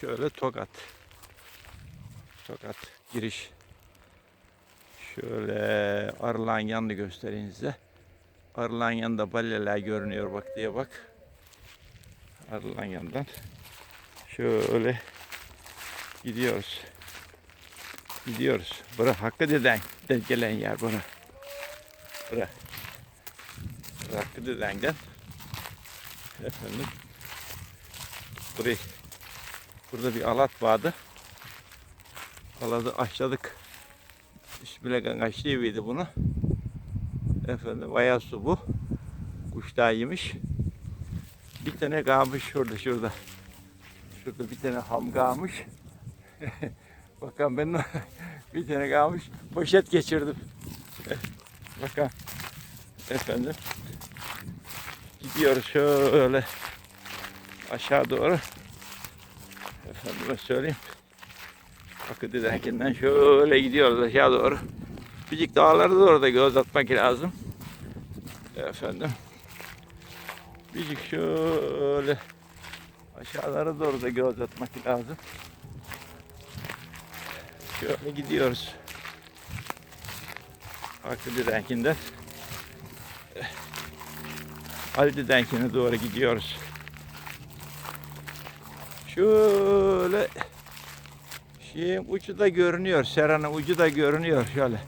Şöyle Tokat. Tokat giriş. Şöyle arılan yanını göstereyim size. Arılan yanında balleler görünüyor bak diye bak. Arılan yandan. Şöyle gidiyoruz. Gidiyoruz. Bura Hakkı deden de gelen yer bura. Bura. Bura Hakkı dedenden. Efendim. Burayı. Burada bir alat vardı. Alatı açladık. Bismillah açlıydı bunu. Efendim bayağı su bu. Kuşlar yemiş. Bir tane kalmış şurada şurada. Şurada bir tane ham kalmış. Bakın ben bir tane kalmış. Poşet geçirdim. Bakın. Efendim. Gidiyoruz şöyle aşağı doğru. Efendime söyleyeyim. Bakın derkinden şöyle gidiyoruz aşağı doğru. Bicik dağları da göz atmak lazım. Efendim. Bicik şöyle aşağılara doğru da göz atmak lazım. Şöyle gidiyoruz. Hakkı Direnki'nden Ali Direnki'ne doğru gidiyoruz. Şöyle şeyin ucu da görünüyor. Seranın ucu da görünüyor şöyle.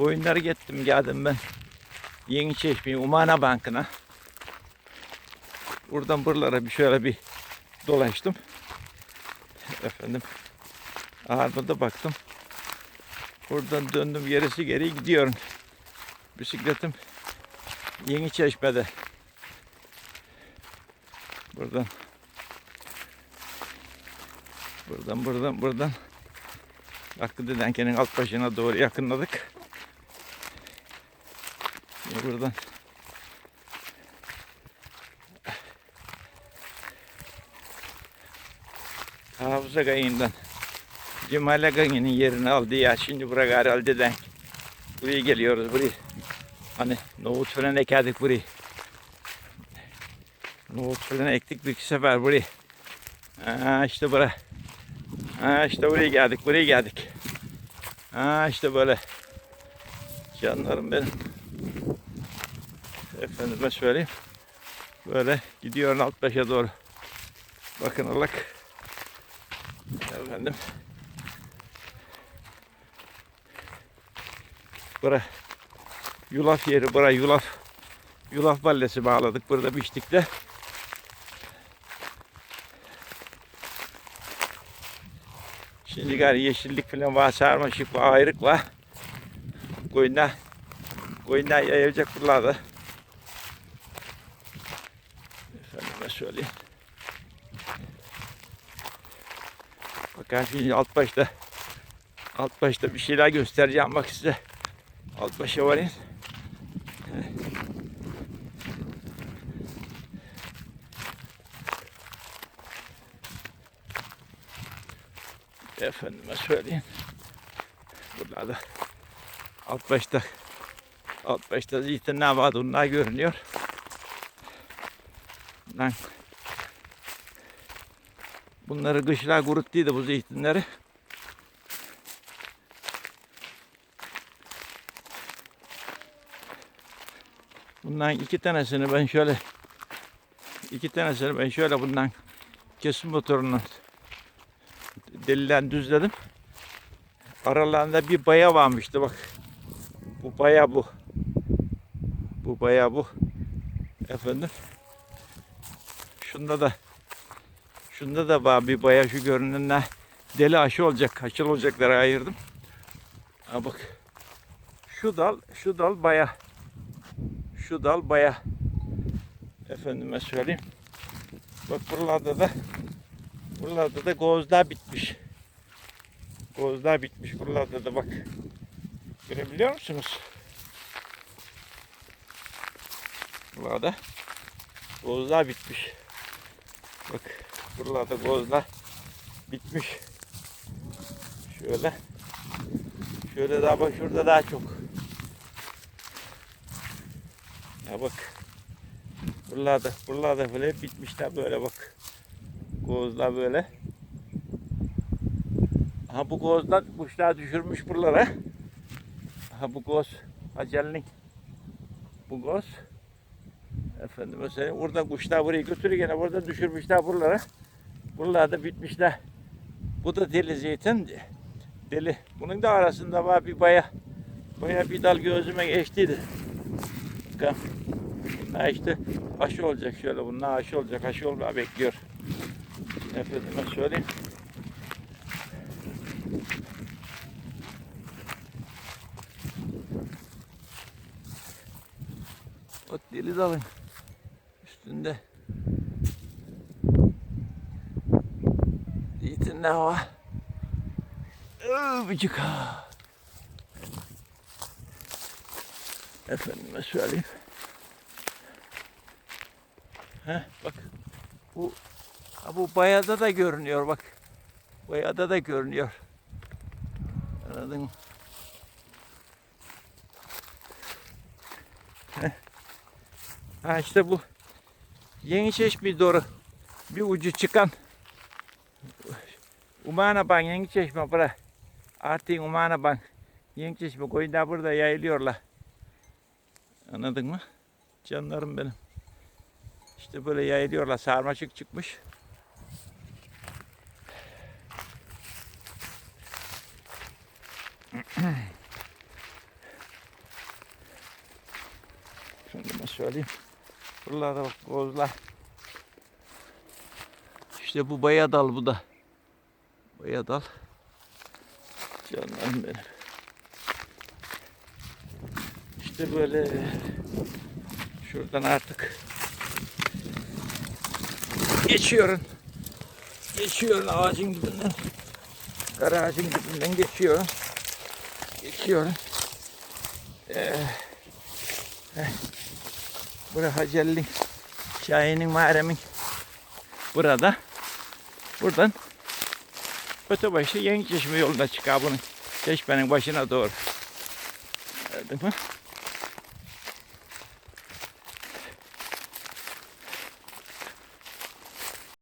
Koyunları gittim geldim ben. Yeni Çeşme'ye Umana Bankı'na. Buradan buralara bir şöyle bir dolaştım. Efendim. Arada baktım. Buradan döndüm gerisi geri gidiyorum. Bisikletim Yeni Çeşme'de. Buradan. Buradan buradan buradan. Hakkı Dedenke'nin alt başına doğru yakınladık. Şimdi buradan Hafıza kayığından Cemale kayığının yerini aldı ya. Şimdi buraya gari aldı den. Buraya geliyoruz buraya. Hani nohut falan ekerdik buraya. Nohut falan ektik bir iki sefer buraya. Ha işte bura. Ha işte buraya geldik buraya geldik. Ha işte böyle. Canlarım benim. Efendime söyleyeyim. Böyle gidiyor alt başa doğru. Bakın alak. Efendim. Bura yulaf yeri, bura yulaf. Yulaf ballesi bağladık burada biçtikte. Şimdi gari yeşillik falan var, sarmaşık var, ayrık var. Koyunlar, koyunlar yayılacak buralarda. Efendime söyleyeyim. Bakın şimdi alt başta alt başta bir şeyler göstereceğim bak size. Alt başa varayım. Efendime söyleyeyim. Buralarda alt başta alt başta zaten ne vardı onlar görünüyor. Lan Bunları kışlar kuruttuydu bu zeytinleri. Bundan iki tanesini ben şöyle iki tanesini ben şöyle bundan kesim motorundan deliden düzledim. Aralarında bir baya varmıştı bak. Bu baya bu. Bu baya bu. Efendim. Şunda da Şunda da bir bayağı şu görünenler deli aşı olacak, haşıl olacakları ayırdım. Ha bak. Şu dal, şu dal baya. Şu dal baya. Efendime söyleyeyim. Bak buralarda da buralarda da gozlar bitmiş. Gozlar bitmiş buralarda da bak. Görebiliyor musunuz? Burada gozlar bitmiş. Bak buralarda gozlar bitmiş. Şöyle. Şöyle daha bak şurada daha çok. Ya bak. Buralarda, buralarda böyle bitmişler böyle bak. Gozlar böyle. Ha bu gozlar kuşlar düşürmüş buralara. Ha bu goz Hacel'in bu goz efendim mesela burada kuşlar burayı götürüyor gene burada düşürmüşler buralara. Buralarda bitmişler. Bu da deli zeytin. Deli. Bunun da arasında var bir baya baya bir dal gözüme geçtiydi. Bunlar işte aşı olacak şöyle. Bunlar aşı olacak. Aşı olma bekliyor. Efendime söyleyeyim. O deli dalın üstünde. Zeytin ne var? Öbücük ha. Efendime söyleyeyim. Heh, bak. Bu ha, bu bayada da görünüyor bak. Bayada da görünüyor. Anladın mı? Ha işte bu yeni çeşme doğru bir ucu çıkan Umana Bank yeni çeşme bura. Artık Umana Bank yeni çeşme koyunlar burada yayılıyorlar. Anladın mı? Canlarım benim. İşte böyle yayılıyorlar. Sarmaşık çıkmış. Şimdi ben söyleyeyim. Buralarda bak gozlar. İşte bu baya dal bu da. Baya dal. Canlarım benim. İşte böyle şuradan artık geçiyorum. Geçiyorum ağacın dibinden. Kara ağacın dibinden geçiyorum. Geçiyorum. Ee, eh. Bura Hacelli Şahin'in mağaremin burada. Buradan Ötebaşı Yeni Çeşme yoluna çıkar bunun. Çeşmenin başına doğru. Gördün mü?